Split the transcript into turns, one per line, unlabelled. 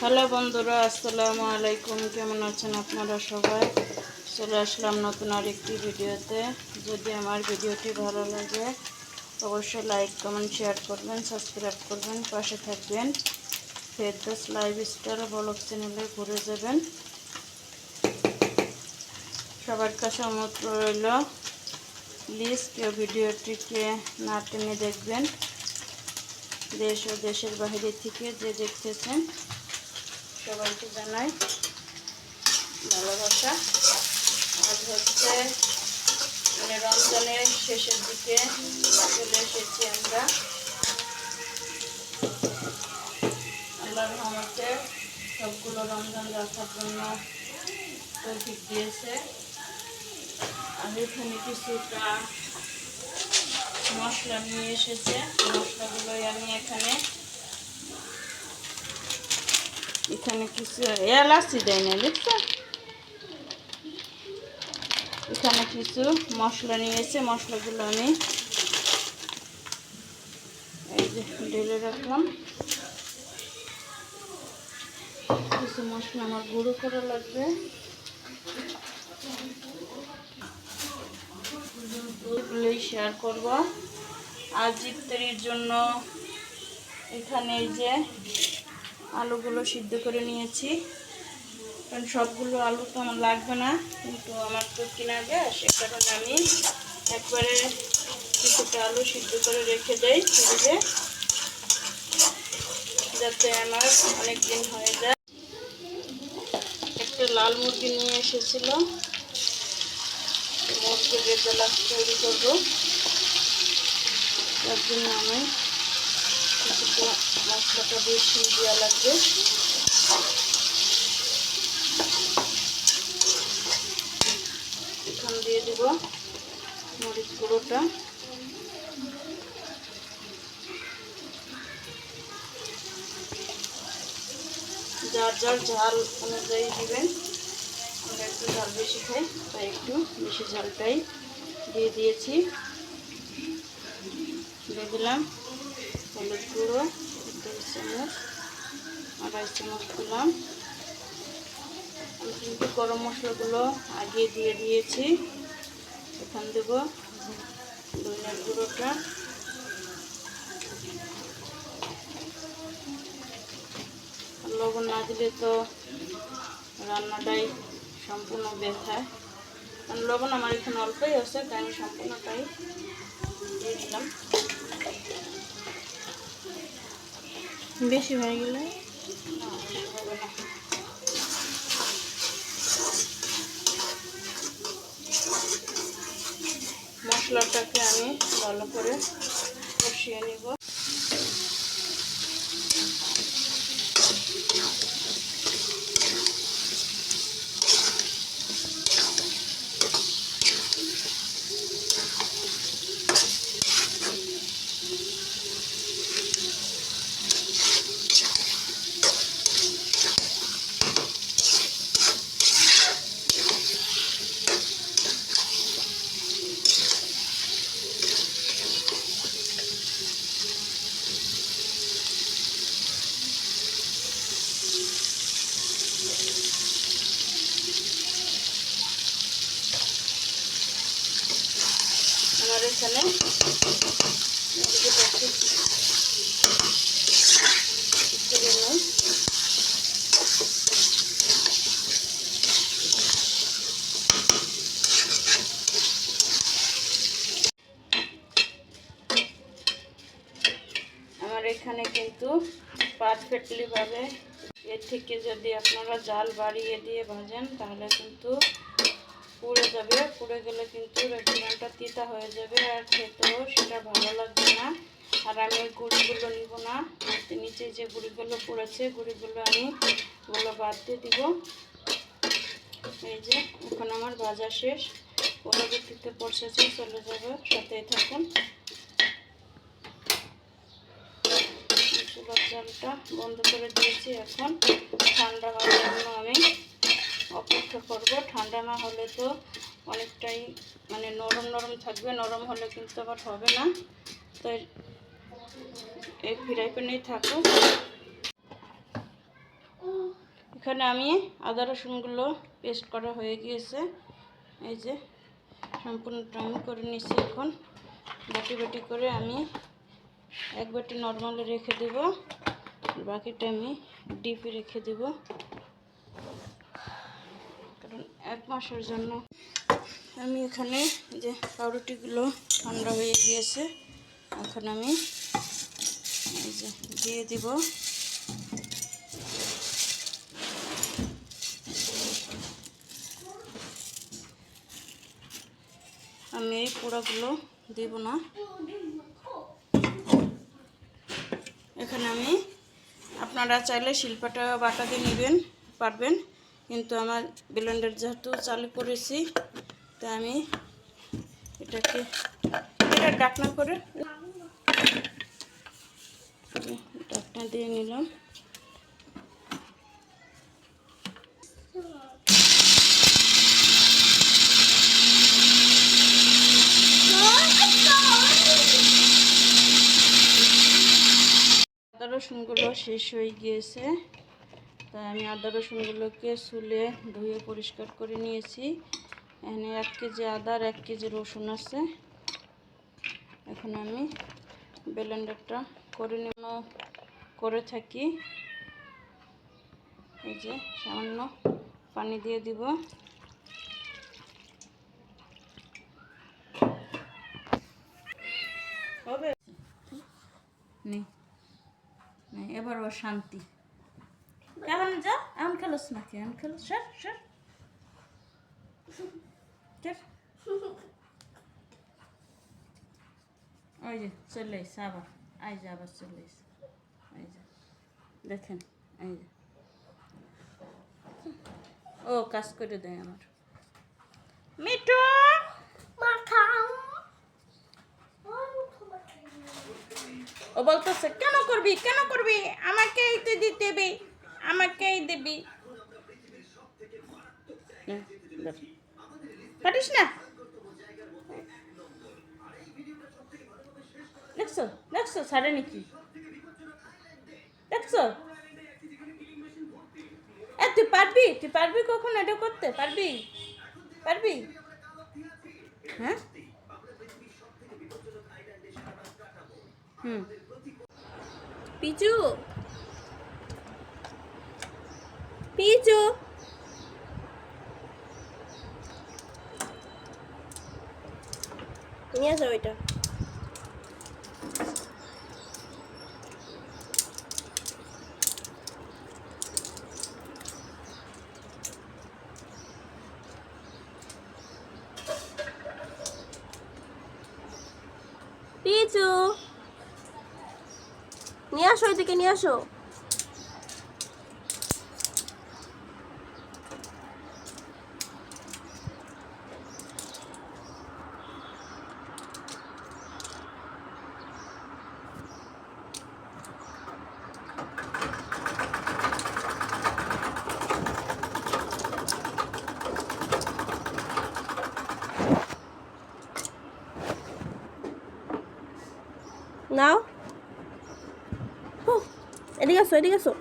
Hello বন্ধুরা, আসসালামু আলাইকুম। কেমন আছেন আপনারা সবাই? চলে আসলাম নতুন আরেকটি ভিডিওতে। যদি আমার ভিডিওটি ভালো লাগে, অবশ্যই লাইক, কমেন্ট, শেয়ার করবেন, সাবস্ক্রাইব করবেন, পাশে থাকবেন। ফেরদোস লাইভ স্টাইল ব্লগ চ্যানেলে ঘুরে যাবেন। সবার কাছে অনুরোধ রইল, প্লিজ কেউ ভিডিওটিকে না টেনে দেখবেন। দেশ ও দেশের বাইরে থেকে যে দেখতেছেন সবাইকে জানাই ভালোবাসা। আজ হচ্ছে মানে রমজানের শেষের দিকে চলে এসেছি আমরা। আল্লাহর রহমতে সবগুলো রমজান রাখার জন্য তৌফিক দিয়েছে। আর এখানে কিছুটা মশলা নিয়ে এসেছে। মশলাগুলোই আমি এখানে এখানে কিছু এলাচি দেয় না দেখছ এখানে কিছু মশলা নিয়েছে, মশলাগুলো আমি এই যে ঢেলে রাখলাম। কিছু মশলা আমার গুঁড়ো করা লাগবে। এগুলোই শেয়ার করব। আর ইফতারির জন্য এখানে এই যে আলুগুলো সিদ্ধ করে নিয়েছি। কারণ সবগুলো আলু তো আমার লাগবে না, কিন্তু আমার তো কিনা যায় সে কারণে আমি একবারে কিছুটা আলু সিদ্ধ করে রেখে দেই ফ্রিজে, যাতে আমার অনেক দিন হয়ে যায়। একটা লাল মুরগি নিয়ে এসেছিল মুরগি রেজালা তৈরি করব। তার জন্য আমি কিছুটা মশলাটা বেশি দেওয়া লাগবে এখন দিয়ে দেব মরিচ গুঁড়োটা যার যার ঝাল অনুযায়ী দিবেন, আমরা একটু ঝাল বেশি খাই, তাই একটু বেশি ঝালটাই দিয়ে দিয়েছি। দিয়ে দিলাম। হলুদ গুঁড়ো দুই চামচ, আড়াই চামচ দিলাম। কিন্তু গরম মশলাগুলো আগে দিয়ে দিয়েছি। এখন দেব ধনিয়ার গুঁড়োটা। লবণ না দিলে তো রান্নাটাই সম্পূর্ণ ব্যথায় কারণ লবণ আমার এখানে অল্পই আছে, তাই আমি সম্পূর্ণটাই দিয়ে দিলাম।
বেশি হয়ে গেলে।
মশলাটাকে আমি ভালো করে কষিয়ে নিব আমার এখানে। আমার এখানে কিন্তু পারফেক্টলিভাবে এর থেকে যদি আপনারা জাল বাড়িয়ে দিয়ে ভাজেন, তাহলে কিন্তু পুড়ে যাবে পুড়ে গেলে কিন্তু রেস্টুরেন্টটা তিতা হয়ে যাবে, আর খেতেও সেটা ভালো লাগবে না। আর আমি ওই গুঁড়িগুলো নিব না, নিচে যে গুঁড়িগুলো পড়েছে, গুঁড়িগুলো আমি ওগুলো বাদ দিয়ে দিব। এই যে, এখন আমার বাজার শেষ। পরবর্তীতে প্রসেসে চলে যাবে, সাথেই থাকুন। জলটা বন্ধ করে দিয়েছি এখন। ঠান্ডা হওয়ার জন্য আমি অপেক্ষা করব। ঠান্ডা না হলে তো অনেকটাই মানে নরম নরম থাকবে, নরম হলে কিন্তু আবার হবে না। তাই এই ফ্রাই প্যানেই থাকুক এখানে আমি আদা রসুনগুলো পেস্ট করা হয়ে গিয়েছে। এই যে সম্পূর্ণটা আমি করে নিচ্ছি এখন। বাটি বাটি করে আমি এক বাটি নর্মালে রেখে দেব। বাকিটা আমি ডিপে রেখে দেব। মাসের জন্য। আমি এখানে যে পাউরুটিগুলো ঠান্ডা হয়ে গিয়েছে। এখন আমি এই যে দিয়ে দিব। আমি এই পোড়াগুলো দেব না। এখানে আমি আপনারা চাইলে শিল্পাটা বাটা দিয়ে নেবেন, পারবেন। কিন্তু আমার ব্লেন্ডার যেহেতু চালু করেছি, তাই আমি এটাকে এটা ডাকনা করে ডাকনা দিয়ে নিলাম। রসুনগুলো শেষ হয়ে গিয়েছে। তাই আমি আদা রসুনগুলোকে শুলে ধুয়ে পরিষ্কার করে নিয়েছি। এখানে এক কেজি আদা আর এক কেজি রসুন আছে। এখন আমি ব্লেন্ডারটা করে নিন করে থাকি। এই যে সামান্য পানি দিয়ে দিব। এবার ও শান্তি। এখন যা এমন খেলোস নাকি এমন খেলোস সর সর। ওই যে চলে এসে আবার আই যে আবার চলে এসে এই যে দেখেন এই যে ও কাজ করে দেয় আমার মিঠু ও বলতেছে কেন করবি কেন করবি আমাকেই তো দিতে আমাকেই দিবি। পারিস না? দেখছ? দেখছ? সারে নাকি? দেখছ? এ, তুই পারবি? তুই পারবি কখন এটা করতে? পারবি? পারবি? হ্যাঁ? হুম।
পিচু? পিচু নিয়ে আসো ওইটা পিচু নিয়ে আসো ওইদিকে নিয়ে আসো। নাও এদিকে আসো এদিকে আসো